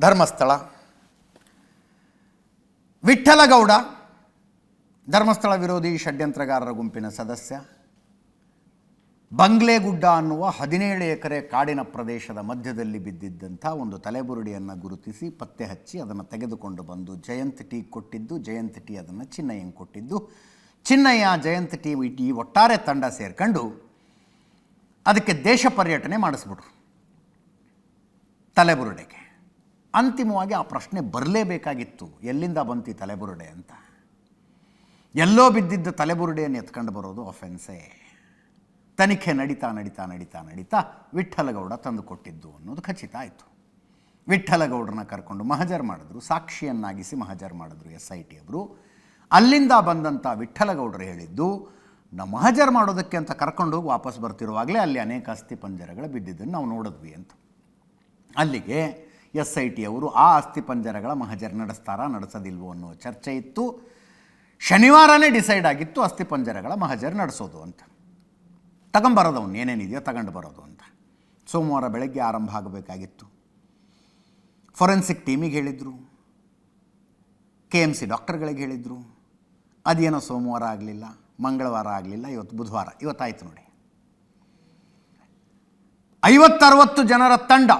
ಧರ್ಮಸ್ಥಳ. ವಿಠ್ಠಲಗೌಡ ಧರ್ಮಸ್ಥಳ ವಿರೋಧಿ ಷಡ್ಯಂತ್ರಗಾರರ ಗುಂಪಿನ ಸದಸ್ಯ. ಬಂಗ್ಲೆಗುಡ್ಡ ಅನ್ನುವ ಹದಿನೇಳು ಎಕರೆ ಕಾಡಿನ ಪ್ರದೇಶದ ಮಧ್ಯದಲ್ಲಿ ಬಿದ್ದಿದ್ದಂಥ ಒಂದು ತಲೆಬುರುಡಿಯನ್ನು ಗುರುತಿಸಿ ಪತ್ತೆ ಹಚ್ಚಿ ಅದನ್ನು ತೆಗೆದುಕೊಂಡು ಬಂದು ಜಯಂತ್ ಟೀ ಕೊಟ್ಟಿದ್ದು, ಜಯಂತ್ ಟೀ ಅದನ್ನು ಚಿನ್ನಯ್ಯಂಗೆ ಕೊಟ್ಟಿದ್ದು. ಚಿನ್ನಯ್ಯ, ಜಯಂತ್ ಟೀ ಈ ಒಟ್ಟಾರೆ ತಂಡ ಸೇರ್ಕೊಂಡು ಅದಕ್ಕೆ ದೇಶ ಪರ್ಯಟನೆ ಮಾಡಿಸ್ಬಿಟ್ರು ತಲೆಬುರುಡೆಗೆ. ಅಂತಿಮವಾಗಿ ಆ ಪ್ರಶ್ನೆ ಬರಲೇಬೇಕಾಗಿತ್ತು. ಎಲ್ಲಿಂದ ಬಂತು ತಲೆಬುರುಡೆ ಅಂತ? ಎಲ್ಲೋ ಬಿದ್ದಿದ್ದ ತಲೆಬುರುಡೆಯನ್ನು ಎತ್ಕೊಂಡು ಬರೋದು ಅಫೆನ್ಸೇ ತನಿಖೆ ನಡೀತಾ ನಡೀತಾ ನಡೀತಾ ನಡೀತಾ ವಿಠ್ಠಲಗೌಡ ತಂದು ಕೊಟ್ಟಿದ್ದು ಅನ್ನೋದು ಖಚಿತ ಆಯಿತು. ವಿಠ್ಠಲಗೌಡರನ್ನ ಕರ್ಕೊಂಡು ಮಹಜರ್ ಮಾಡಿದ್ರು, ಸಾಕ್ಷಿಯನ್ನಾಗಿಸಿ ಮಹಜರ್ ಮಾಡಿದ್ರು ಎಸ್ ಐ ಟಿ ಅವರು ಅಲ್ಲಿಂದ ಬಂದಂಥ ವಿಠ್ಠಲಗೌಡರು ಹೇಳಿದ್ದು ನಾವು ಮಹಜರ್ ಮಾಡೋದಕ್ಕೆ ಅಂತ ಕರ್ಕೊಂಡು ಹೋಗಿ ವಾಪಸ್ ಬರ್ತಿರುವಾಗಲೇ ಅಲ್ಲಿ ಅನೇಕ ಅಸ್ಥಿ ಪಂಜರಗಳು ಬಿದ್ದಿದ್ದನ್ನು ನಾವು ನೋಡಿದ್ವಿ ಅಂತ. ಅಲ್ಲಿಗೆ ಎಸ್ ಐ ಟಿ ಅವರು ಆ ಅಸ್ಥಿಪಂಜರಗಳ ಮಹಜರ್ ನಡೆಸ್ತಾರಾ ನಡೆಸೋದಿಲ್ವೋ ಅನ್ನೋ ಚರ್ಚೆ ಇತ್ತು. ಶನಿವಾರನೇ ಡಿಸೈಡ್ ಆಗಿತ್ತು ಅಸ್ಥಿಪಂಜರಗಳ ಮಹಜರ್ ನಡೆಸೋದು ಅಂತ. ತಗೊಂಬರೋದು ಅವ್ನು ಏನೇನಿದೆಯೋ ತಗೊಂಡು ಬರೋದು ಅಂತ. ಸೋಮವಾರ ಬೆಳಗ್ಗೆ ಆರಂಭ ಆಗಬೇಕಾಗಿತ್ತು. ಫೊರೆನ್ಸಿಕ್ ಟೀಮಿಗೆ ಹೇಳಿದರು. ಕೆ ಎಂ ಸಿ ಡಾಕ್ಟರ್ಗಳಿಗೆ ಹೇಳಿದರು. ಅದೇನೋ ಸೋಮವಾರ ಆಗಲಿಲ್ಲ, ಮಂಗಳವಾರ ಆಗಲಿಲ್ಲ, ಇವತ್ತು ಬುಧವಾರ, ಇವತ್ತಾಯಿತು ನೋಡಿ. ಐವತ್ತರವತ್ತು ಜನರ ತಂಡ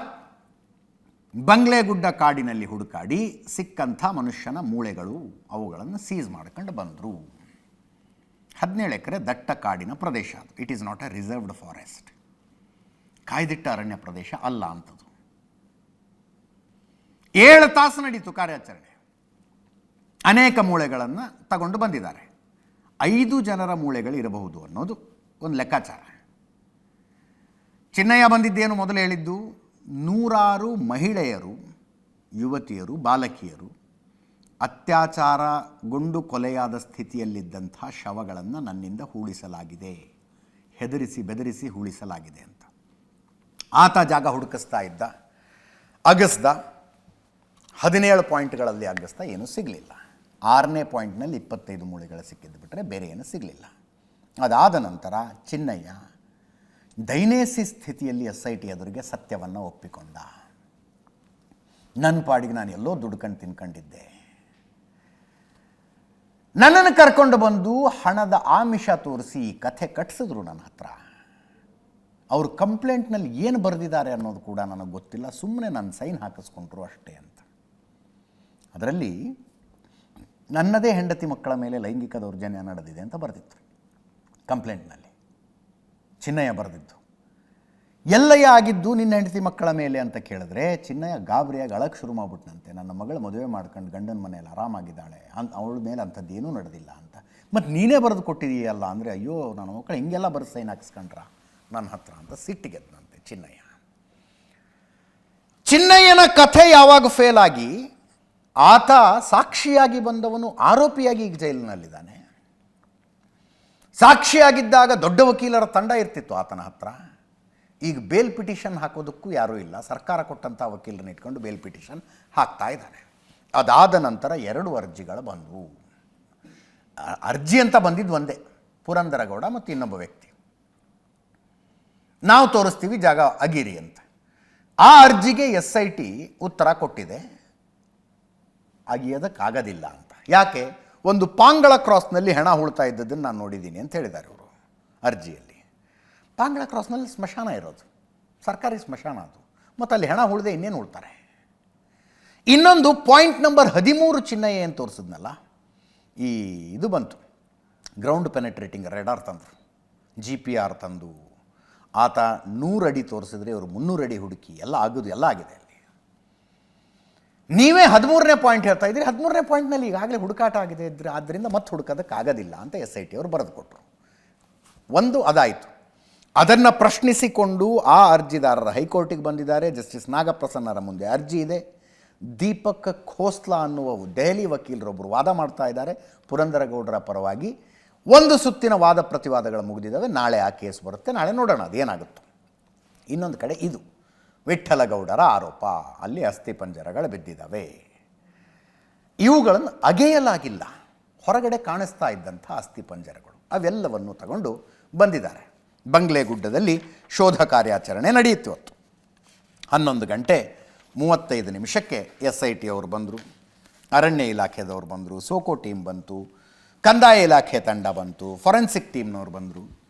ಬಂಗ್ಲೆಗುಡ್ಡ ಕಾಡಿನಲ್ಲಿ ಹುಡುಕಾಡಿ ಸಿಕ್ಕಂಥ ಮನುಷ್ಯನ ಮೂಳೆಗಳು ಅವುಗಳನ್ನು ಸೀಸ್ ಮಾಡ್ಕೊಂಡು ಬಂದರು. ಹದಿನೇಳು ಎಕರೆ ದಟ್ಟ ಕಾಡಿನ ಪ್ರದೇಶ ಅದು. It is not a reserved forest ಕಾಯ್ದಿಟ್ಟ ಅರಣ್ಯ ಪ್ರದೇಶ ಅಲ್ಲ ಅಂಥದ್ದು ಏಳು ತಾಸು ನಡೀತು ಕಾರ್ಯಾಚರಣೆ. ಅನೇಕ ಮೂಳೆಗಳನ್ನು ತಗೊಂಡು ಬಂದಿದ್ದಾರೆ. ಐದು ಜನರ ಮೂಳೆಗಳು ಇರಬಹುದು ಅನ್ನೋದು ಒಂದು ಲೆಕ್ಕಾಚಾರ. ಚಿನ್ನಯ್ಯ ಬಂದಿದ್ದೇನು ಮೊದಲು ಹೇಳಿದ್ದು? ನೂರಾರು ಮಹಿಳೆಯರು, ಯುವತಿಯರು, ಬಾಲಕಿಯರು ಅತ್ಯಾಚಾರಗೊಂಡು ಕೊಲೆಯಾದ ಸ್ಥಿತಿಯಲ್ಲಿದ್ದಂಥ ಶವಗಳನ್ನು ನನ್ನಿಂದ ಹೂಳಿಸಲಾಗಿದೆ. ಹೆದರಿಸಿ ಬೆದರಿಸಿ ಹೂಳಿಸಲಾಗಿದೆ ಅಂತ. ಆತ ಜಾಗ ಹುಡುಕಿಸ್ತಾ ಇದ್ದ. ಅಗಸ್ದ ಹದಿನೇಳು ಪಾಯಿಂಟ್ಗಳಲ್ಲಿ ಅಗಸ್ದ ಏನೂ ಸಿಗಲಿಲ್ಲ. ಆರನೇ ಪಾಯಿಂಟ್ನಲ್ಲಿ ಇಪ್ಪತ್ತೈದು ಮೂಳೆಗಳು ಸಿಕ್ಕಿದ್ದು ಬಿಟ್ಟರೆ ಬೇರೆ ಏನೂ ಸಿಗಲಿಲ್ಲ. ಅದಾದ ನಂತರ ಚಿನ್ನಯ್ಯ ದೈನೇಸಿ ಸ್ಥಿತಿಯಲ್ಲಿ ಎಸ್ ಐ ಟಿ ಎದುರಿಗೆ ಸತ್ಯವನ್ನು ಒಪ್ಪಿಕೊಂಡ. ನನ್ನ ಪಾಡಿಗೆ ನಾನು ಎಲ್ಲೋ ದುಡ್ಕೊಂಡು ತಿನ್ಕೊಂಡಿದ್ದೆ. ನನ್ನನ್ನು ಕರ್ಕೊಂಡು ಬಂದು ಹಣದ ಆಮಿಷ ತೋರಿಸಿ ಕಥೆ ಕಟ್ಟಿಸಿದ್ರು ನನ್ನ ಹತ್ರ. ಅವರು ಕಂಪ್ಲೇಂಟ್ನಲ್ಲಿ ಏನು ಬರೆದಿದ್ದಾರೆ ಅನ್ನೋದು ಕೂಡ ನನಗೆ ಗೊತ್ತಿಲ್ಲ ಸುಮ್ಮನೆ ನನ್ನ ಸೈನ್ ಹಾಕಿಸ್ಕೊಂಡ್ರು ಅಷ್ಟೇ ಅಂತ. ಅದರಲ್ಲಿ ನನ್ನದೇ ಹೆಂಡತಿ ಮಕ್ಕಳ ಮೇಲೆ ಲೈಂಗಿಕ ದೌರ್ಜನ್ಯ ನಡೆದಿದೆ ಅಂತ ಬರೆದಿತ್ತು ಕಂಪ್ಲೇಂಟ್ನಲ್ಲಿ. ಚಿನ್ನಯ್ಯ ಬರೆದಿದ್ದು. ಎಲ್ಲಯ್ಯ ಆಗಿದ್ದು ನಿನ್ನ ಹೆಂಡತಿ ಮಕ್ಕಳ ಮೇಲೆ ಅಂತ ಕೇಳಿದ್ರೆ, ಚಿನ್ನಯ್ಯ ಗಾಬರಿಯಾಗಿ ಅಳಕ್ಕೆ ಶುರು ಮಾಡ್ಬಿಟ್ನಂತೆ. ನನ್ನ ಮಗಳು ಮದುವೆ ಮಾಡ್ಕೊಂಡು ಗಂಡನ ಮನೆಯಲ್ಲಿ ಆರಾಮಾಗಿದ್ದಾಳೆ. ಅಂತ ಅವಳ ಮೇಲೆ ಅಂಥದ್ದೇನೂ ನಡೆದಿಲ್ಲ ಅಂತ. ಮತ್ತು ನೀನೇ ಬರೆದು ಕೊಟ್ಟಿದೀಯಲ್ಲ ಅಂದರೆ, ಅಯ್ಯೋ, ನನ್ನ ಮಕ್ಕಳು ಹಿಂಗೆಲ್ಲ ಬರೆದು ಸೈನ್ ಹಾಕಿಸ್ಕೊಂಡ್ರ? ನನ್ನ ಹತ್ರ ಅಂತ ಸಿಟ್ಟಿಗೆದ್ನಂತೆ ಚಿನ್ನಯ್ಯ. ಚಿನ್ನಯ್ಯನ ಕಥೆ ಯಾವಾಗ ಫೇಲ್ ಆಗಿ, ಆತ ಸಾಕ್ಷಿಯಾಗಿ ಬಂದವನು ಆರೋಪಿಯಾಗಿ ಈಗ ಜೈಲಿನಲ್ಲಿದ್ದಾನೆ. ಸಾಕ್ಷಿಯಾಗಿದ್ದಾಗ ದೊಡ್ಡ ವಕೀಲರ ತಂಡ ಇರ್ತಿತ್ತು ಆತನ ಹತ್ರ. ಈಗ ಬೇಲ್ ಪಿಟಿಷನ್ ಹಾಕೋದಕ್ಕೂ ಯಾರೂ ಇಲ್ಲ. ಸರ್ಕಾರ ಕೊಟ್ಟಂಥ ವಕೀಲರನ್ನ ಇಟ್ಕೊಂಡು ಬೇಲ್ ಪಿಟಿಷನ್ ಹಾಕ್ತಾ ಇದ್ದಾರೆ. ಅದಾದ ನಂತರ ಎರಡು ಅರ್ಜಿಗಳು ಬಂದವು. ಅರ್ಜಿ ಅಂತ ಬಂದಿದ್ದು ಒಂದೇ, ಪುರಂದರಗೌಡ ಮತ್ತು ಇನ್ನೊಬ್ಬ ವ್ಯಕ್ತಿ. ನಾವು ತೋರಿಸ್ತೀವಿ ಜಾಗ ಅಗಿರಿ ಅಂತ. ಆ ಅರ್ಜಿಗೆ ಎಸ್ ಐ ಟಿ ಉತ್ತರ ಕೊಟ್ಟಿದೆ. ಅಗಿಯೋದಕ್ಕಾಗೋದಿಲ್ಲ ಅಂತ. ಯಾಕೆ? ಒಂದು ಪಾಂಗಳ ಕ್ರಾಸ್ನಲ್ಲಿ ಹೆಣ ಹುಳ್ತಾ ಇದ್ದದ್ದನ್ನು ನಾನು ನೋಡಿದ್ದೀನಿ ಅಂತ ಹೇಳಿದ್ದಾರೆ ಅವರು ಅರ್ಜಿಯಲ್ಲಿ. ಪಾಂಗಳ ಕ್ರಾಸ್ನಲ್ಲಿ ಸ್ಮಶಾನ ಇರೋದು, ಸರ್ಕಾರಿ ಸ್ಮಶಾನ ಅದು. ಮತ್ತು ಅಲ್ಲಿ ಹೆಣ ಹುಳ್ದೆ ಇನ್ನೇನು ಉಳ್ತಾರೆ ಇನ್ನೊಂದು ಪಾಯಿಂಟ್ ನಂಬರ್ ಹದಿಮೂರು ಚಿನ್ನಯ್ಯ ಏನು ತೋರಿಸಿದ್ನಲ್ಲ, ಈ ಇದು ಬಂತು. ಗ್ರೌಂಡ್ ಪೆನೆಟ್ರೇಟಿಂಗ್ ರೆಡಾರ್ ತಂದರು ಜಿ ಪಿ ಆರ್ ತಂದು. ಆತ ನೂರು ಅಡಿ ತೋರಿಸಿದ್ರೆ ಇವರು ಮುನ್ನೂರು ಅಡಿ ಹುಡುಕಿ ಎಲ್ಲ ಆಗೋದು ಎಲ್ಲ ಆಗಿದೆ ನೀವೇ ಹದಿಮೂರನೇ ಪಾಯಿಂಟ್ ಹೇಳ್ತಾ ಇದ್ದೀರಿ. ಹದಿಮೂರನೇ ಪಾಯಿಂಟ್ನಲ್ಲಿ ಈಗಾಗಲೇ ಹುಡುಕಾಟ ಆಗಿದೆ ಇದ್ರೆ ಆದ್ದರಿಂದ ಮತ್ತೆ ಹುಡುಕೋದಕ್ಕಾಗೋದಿಲ್ಲ ಅಂತ ಎಸ್ ಐ ಟಿ ಅವರು ಬರೆದುಕೊಟ್ರು ಒಂದು ಅದಾಯಿತು. ಅದನ್ನು ಪ್ರಶ್ನಿಸಿಕೊಂಡು ಆ ಅರ್ಜಿದಾರರ ಹೈಕೋರ್ಟಿಗೆ ಬಂದಿದ್ದಾರೆ. ಜಸ್ಟಿಸ್ ನಾಗಪ್ರಸನ್ನರ ಮುಂದೆ ಅರ್ಜಿ ಇದೆ. ದೀಪಕ್ ಖೋಸ್ಲಾ ಅನ್ನುವ ದೆಹಲಿ ವಕೀಲರೊಬ್ಬರು ವಾದ ಮಾಡ್ತಾ ಇದ್ದಾರೆ. ಪುರಂದರಗೌಡರ ಪರವಾಗಿ ಒಂದು ಸುತ್ತಿನ ವಾದ ಪ್ರತಿವಾದಗಳು ಮುಗಿದಿದ್ದಾವೆ. ನಾಳೆ ಆ ಕೇಸ್ ಬರುತ್ತೆ. ನಾಳೆ ನೋಡೋಣ. ಅದೇನಾಗುತ್ತೋ. ಇನ್ನೊಂದು ಕಡೆ ಇದು. ವಿಠ್ಠಲಗೌಡರ ಆರೋಪ. ಅಲ್ಲಿ ಅಸ್ಥಿಪಂಜರಗಳು ಬಿದ್ದಿದ್ದಾವೆ ಇವುಗಳನ್ನು ಅಗೆಯಲಾಗಿಲ್ಲ. ಹೊರಗಡೆ ಕಾಣಿಸ್ತಾ ಇದ್ದಂಥ ಅಸ್ಥಿಪಂಜರಗಳು ಅವೆಲ್ಲವನ್ನು ತಗೊಂಡು ಬಂದಿದ್ದಾರೆ. ಬಂಗ್ಲೆಗುಡ್ಡದಲ್ಲಿ ಶೋಧ ಕಾರ್ಯಾಚರಣೆ ನಡೆಯಿತು ಇವತ್ತು ಹನ್ನೊಂದು ಗಂಟೆ ಮೂವತ್ತೈದು ನಿಮಿಷಕ್ಕೆ ಎಸ್ ಐ ಟಿ ಅವರು ಬಂದರು. ಅರಣ್ಯ ಇಲಾಖೆದವ್ರು ಬಂದರು. ಸೋಕೋ ಟೀಮ್ ಬಂತು. ಕಂದಾಯ ಇಲಾಖೆ ತಂಡ ಬಂತು. ಫೊರೆನ್ಸಿಕ್ ಟೀಮ್ನವ್ರು ಬಂದರು.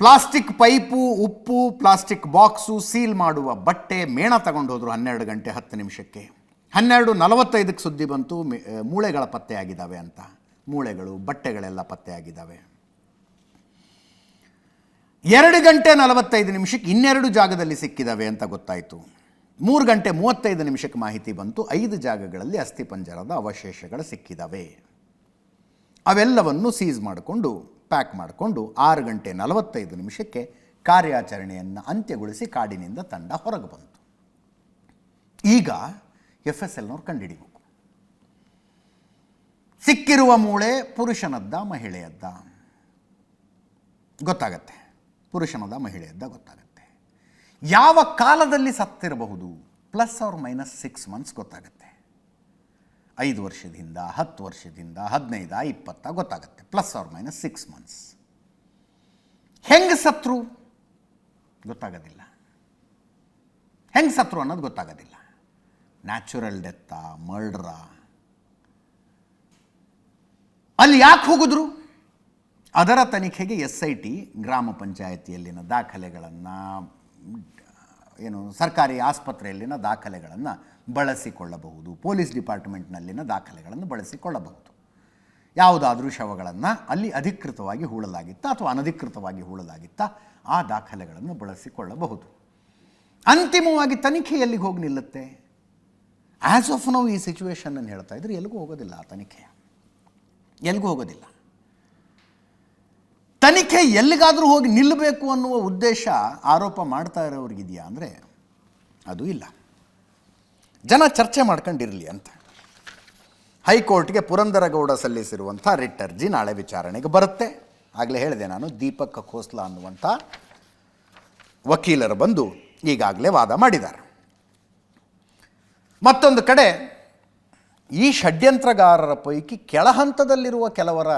ಪ್ಲಾಸ್ಟಿಕ್ ಪೈಪು, ಉಪ್ಪು, ಪ್ಲಾಸ್ಟಿಕ್ ಬಾಕ್ಸು ಸೀಲ್ ಮಾಡುವ ಬಟ್ಟೆ ಮೇಣ ತಗೊಂಡು ಹೋದರು ಹನ್ನೆರಡು ಗಂಟೆ ಹತ್ತು ನಿಮಿಷಕ್ಕೆ. ಹನ್ನೆರಡು ನಲವತ್ತೈದಕ್ಕೆ ಸುದ್ದಿ ಬಂತು ಮೂಳೆಗಳ ಪತ್ತೆ ಆಗಿದ್ದಾವೆ ಅಂತ. ಮೂಳೆಗಳು, ಬಟ್ಟೆಗಳೆಲ್ಲ ಪತ್ತೆ ಆಗಿದ್ದಾವೆ ಎರಡು ಗಂಟೆ ನಲವತ್ತೈದು ನಿಮಿಷಕ್ಕೆ ಇನ್ನೆರಡು ಜಾಗದಲ್ಲಿ ಸಿಕ್ಕಿದ್ದಾವೆ ಅಂತ ಗೊತ್ತಾಯಿತು. ಮೂರು ಗಂಟೆ ಮೂವತ್ತೈದು ನಿಮಿಷಕ್ಕೆ ಮಾಹಿತಿ ಬಂತು, ಐದು ಜಾಗಗಳಲ್ಲಿ ಅಸ್ಥಿಪಂಜರದ ಅವಶೇಷಗಳು ಸಿಕ್ಕಿದ್ದಾವೆ ಅವೆಲ್ಲವನ್ನು ಸೀಸ್ ಮಾಡಿಕೊಂಡು ಪ್ಯಾಕ್ ಮಾಡಿಕೊಂಡು ಆರು ಗಂಟೆ ನಲವತ್ತೈದು ನಿಮಿಷಕ್ಕೆ ಕಾರ್ಯಾಚರಣೆಯನ್ನು ಅಂತ್ಯಗೊಳಿಸಿ ಕಾಡಿನಿಂದ ತಂಡ ಹೊರಗೆ ಬಂತು. ಈಗ ಎಫ್ ಎಸ್ ಎಲ್ನವ್ರು ಕಂಡುಹಿಡಿಬೇಕು ಸಿಕ್ಕಿರುವ ಮೂಳೆ ಪುರುಷನದ್ದ, ಮಹಿಳೆಯದ್ದ? ಗೊತ್ತಾಗತ್ತೆ. ಪುರುಷನದ ಮಹಿಳೆಯದ್ದ ಗೊತ್ತಾಗತ್ತೆ. ಯಾವ ಕಾಲದಲ್ಲಿ ಸತ್ತಿರಬಹುದು? ಪ್ಲಸ್ ಅವ್ರ ಮೈನಸ್ ಸಿಕ್ಸ್ ಮಂತ್ಸ್ ಗೊತ್ತಾಗತ್ತೆ. ಐದು ವರ್ಷದಿಂದ, ಹತ್ತು ವರ್ಷದಿಂದ, ಹದಿನೈದ, ಇಪ್ಪತ್ತ, ಗೊತ್ತಾಗುತ್ತೆ. Plus or minus six months ಹೆಂಗೆ ಸತ್ರು? ಗೊತ್ತಾಗೋದಿಲ್ಲ. ಹೆಂಗೆ ಸತ್ರು ಅನ್ನೋದು ಗೊತ್ತಾಗೋದಿಲ್ಲ. ನ್ಯಾಚುರಲ್ ಡೆತ್ತಾ ಮರ್ಡ್ರಾ ಅಲ್ಲಿ ಯಾಕೆ ಹೋಗಿದ್ರು? ಅದರ ತನಿಖೆಗೆ ಎಸ್ ಐ ಟಿ ಗ್ರಾಮ ಪಂಚಾಯತಿಯಲ್ಲಿನ ದಾಖಲೆಗಳನ್ನು ಏನು ಸರ್ಕಾರಿ ಆಸ್ಪತ್ರೆಯಲ್ಲಿನ ದಾಖಲೆಗಳನ್ನು ಬಳಸಿಕೊಳ್ಳಬಹುದು. ಪೊಲೀಸ್ ಡಿಪಾರ್ಟ್ಮೆಂಟ್ನಲ್ಲಿನ ದಾಖಲೆಗಳನ್ನು ಬಳಸಿಕೊಳ್ಳಬಹುದು. ಯಾವುದಾದ್ರೂ ಶವಗಳನ್ನು ಅಲ್ಲಿ ಅಧಿಕೃತವಾಗಿ ಹೂಳಲಾಗಿತ್ತಾ ಅಥವಾ ಅನಧಿಕೃತವಾಗಿ ಹೂಳಲಾಗಿತ್ತಾ ಆ ದಾಖಲೆಗಳನ್ನು ಬಳಸಿಕೊಳ್ಳಬಹುದು. ಅಂತಿಮವಾಗಿ ತನಿಖೆ ಎಲ್ಲಿಗೆ ಹೋಗಿ ನಿಲ್ಲುತ್ತೆ? ಆ್ಯಸ್ ಆಫ್ ನೋ ಈ ಸಿಚುವೇಶನನ್ನು ಹೇಳ್ತಾ ಇದ್ರೆ ಎಲ್ಲಿಗೂ ಹೋಗೋದಿಲ್ಲ ಆ ತನಿಖೆ. ಎಲ್ಲಿಗೂ ಹೋಗೋದಿಲ್ಲ. ತನಿಖೆ ಎಲ್ಲಿಗಾದರೂ ಹೋಗಿ ನಿಲ್ಲಬೇಕು ಅನ್ನುವ ಉದ್ದೇಶ ಆರೋಪ ಮಾಡ್ತಾ ಇರೋರಿಗಿದೆಯಾ ಅಂದರೆ ಅದು ಇಲ್ಲ. ಜನ ಚರ್ಚೆ ಮಾಡ್ಕೊಂಡಿರಲಿ ಅಂತ. ಹೈಕೋರ್ಟ್ಗೆ ಪುರಂದರಗೌಡ ಸಲ್ಲಿಸಿರುವಂಥ ರಿಟ್ ಅರ್ಜಿ ನಾಳೆ ವಿಚಾರಣೆಗೆ ಬರುತ್ತೆ. ಆಗಲೇ ಹೇಳಿದೆ ನಾನು, ದೀಪಕ್ ಖೋಸ್ಲಾ ಅನ್ನುವಂಥ ವಕೀಲರು ಬಂದು ಈಗಾಗಲೇ ವಾದ ಮಾಡಿದ್ದಾರೆ. ಮತ್ತೊಂದು ಕಡೆ, ಈ ಷಡ್ಯಂತ್ರಗಾರರ ಪೈಕಿ ಕೆಳಹಂತದಲ್ಲಿರುವ ಕೆಲವರ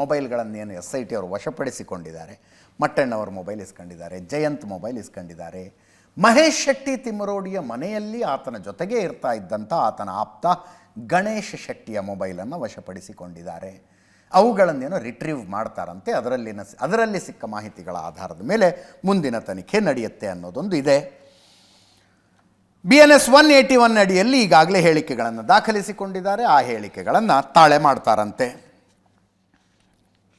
ಮೊಬೈಲ್ಗಳನ್ನೇನು ಎಸ್ ಐ ಟಿ ಅವರು ವಶಪಡಿಸಿಕೊಂಡಿದ್ದಾರೆ. ಮಟ್ಟಣ್ಣವರ ಮೊಬೈಲ್ ಇಸ್ಕೊಂಡಿದ್ದಾರೆ, ಜಯಂತ್ ಮೊಬೈಲ್ ಇಸ್ಕೊಂಡಿದ್ದಾರೆ ಮಹೇಶ್ ಶೆಟ್ಟಿ ತಿಮ್ಮರೋಡಿಯ ಮನೆಯಲ್ಲಿ ಆತನ ಜೊತೆಗೇ ಇರ್ತಾ ಇದ್ದಂಥ ಆತನ ಆಪ್ತ ಗಣೇಶ್ ಶೆಟ್ಟಿಯ ಮೊಬೈಲನ್ನು ವಶಪಡಿಸಿಕೊಂಡಿದ್ದಾರೆ. ಅವುಗಳನ್ನೇನೋ ರಿಟ್ರೀವ್ ಮಾಡ್ತಾರಂತೆ, ಅದರಲ್ಲಿನ ಅದರಲ್ಲಿ ಸಿಕ್ಕ ಮಾಹಿತಿಗಳ ಆಧಾರದ ಮೇಲೆ ಮುಂದಿನ ತನಿಖೆ ನಡೆಯುತ್ತೆ ಅನ್ನೋದೊಂದು ಇದೆ. B N S one eighty one ಅಡಿಯಲ್ಲಿ ಈಗಾಗಲೇ ಹೇಳಿಕೆಗಳನ್ನು ದಾಖಲಿಸಿಕೊಂಡಿದ್ದಾರೆ, ಆ ಹೇಳಿಕೆಗಳನ್ನು ತಾಳೆ ಮಾಡ್ತಾರಂತೆ.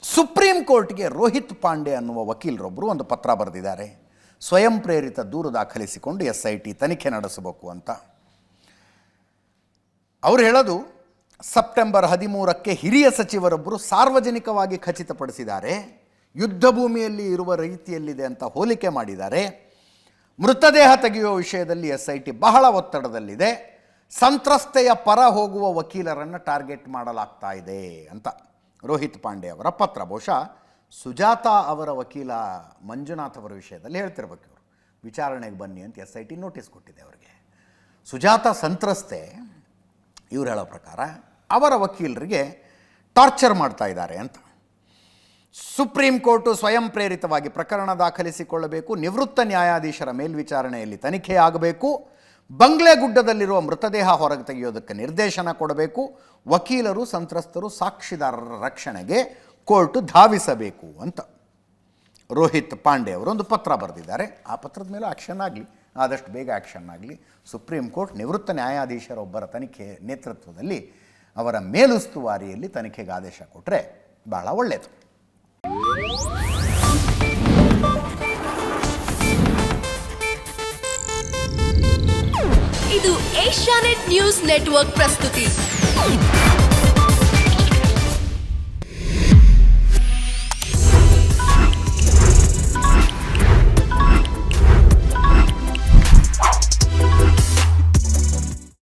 ಸುಪ್ರೀಂ ಕೋರ್ಟ್ಗೆ ರೋಹಿತ್ ಪಾಂಡೆ ಅನ್ನುವ ವಕೀಲರೊಬ್ಬರು ಒಂದು ಪತ್ರ ಬರೆದಿದ್ದಾರೆ. ಸ್ವಯಂ ಪ್ರೇರಿತ ದೂರು ದಾಖಲಿಸಿಕೊಂಡು ಎಸ್ ಐ ಟಿ ತನಿಖೆ ನಡೆಸಬೇಕು ಅಂತ. ಅವರು ಹೇಳೋದು, ಸೆಪ್ಟೆಂಬರ್ ಹದಿಮೂರಕ್ಕೆ ಹಿರಿಯ ಸಚಿವರೊಬ್ಬರು ಸಾರ್ವಜನಿಕವಾಗಿ ಖಚಿತಪಡಿಸಿದ್ದಾರೆ, ಯುದ್ಧ ಭೂಮಿಯಲ್ಲಿ ಇರುವ ರೀತಿಯಲ್ಲಿದೆ ಅಂತ ಹೋಲಿಕೆ ಮಾಡಿದ್ದಾರೆ. ಮೃತದೇಹ ತೆಗೆಯುವ ವಿಷಯದಲ್ಲಿ ಎಸ್ ಐ ಟಿ ಬಹಳ ಒತ್ತಡದಲ್ಲಿದೆ. ಸಂತ್ರಸ್ತೆಯ ಪರ ಹೋಗುವ ವಕೀಲರನ್ನು ಟಾರ್ಗೆಟ್ ಮಾಡಲಾಗ್ತಾ ಇದೆ ಅಂತ. ರೋಹಿತ್ ಪಾಂಡೆ ಅವರ ಪತ್ರ ಬಹುಶಃ ಸುಜಾತ ಅವರ ವಕೀಲ ಮಂಜುನಾಥ್ ಅವರ ವಿಷಯದಲ್ಲಿ ಹೇಳ್ತಿರ್ಬೇಕು ಇವರು. ವಿಚಾರಣೆಗೆ ಬನ್ನಿ ಅಂತ ಎಸ್ ಐ ಟಿ ನೋಟಿಸ್ ಕೊಟ್ಟಿದೆ ಅವರಿಗೆ. ಸುಜಾತ ಸಂತ್ರಸ್ತೆ, ಇವ್ರು ಹೇಳೋ ಪ್ರಕಾರ ಅವರ ವಕೀಲರಿಗೆ ಟಾರ್ಚರ್ ಮಾಡ್ತಾ ಇದ್ದಾರೆ ಅಂತ. ಸುಪ್ರೀಂ ಕೋರ್ಟು ಸ್ವಯಂ ಪ್ರೇರಿತವಾಗಿ ಪ್ರಕರಣ ದಾಖಲಿಸಿಕೊಳ್ಳಬೇಕು, ನಿವೃತ್ತ ನ್ಯಾಯಾಧೀಶರ ಮೇಲ್ವಿಚಾರಣೆಯಲ್ಲಿ ತನಿಖೆ ಆಗಬೇಕು, ಬಂಗ್ಲೆಗುಡ್ಡದಲ್ಲಿರುವ ಮೃತದೇಹ ಹೊರಗೆ ತೆಗೆಯೋದಕ್ಕೆ ನಿರ್ದೇಶನ ಕೊಡಬೇಕು, ವಕೀಲರು, ಸಂತ್ರಸ್ತರು, ಸಾಕ್ಷಿದಾರರ ರಕ್ಷಣೆಗೆ ಕೋರ್ಟು ಧಾವಿಸಬೇಕು ಅಂತ. ರೋಹಿತ್ ಪಾಂಡೆ ಅವರು ಒಂದು ಪತ್ರ ಬರೆದಿದ್ದಾರೆ. ಆ ಪತ್ರದ ಮೇಲೆ ಆಕ್ಷನ್ ಆಗಲಿ, ಆದಷ್ಟು ಬೇಗ ಆ್ಯಕ್ಷನ್ ಆಗಲಿ, ಸುಪ್ರೀಂ ಕೋರ್ಟ್ ನಿವೃತ್ತ ನ್ಯಾಯಾಧೀಶರೊಬ್ಬರ ತನಿಖೆ ನೇತೃತ್ವದಲ್ಲಿ ಅವರ ಮೇಲುಸ್ತುವಾರಿಯಲ್ಲಿ ತನಿಖೆಗೆ ಆದೇಶ ಕೊಟ್ಟರೆ ಬಹಳ ಒಳ್ಳೆಯದು ಇದು ಏಷ್ಯಾನೆಟ್ ನ್ಯೂಸ್ ನೆಟ್ವರ್ಕ್ ಪ್ರಸ್ತುತಿ.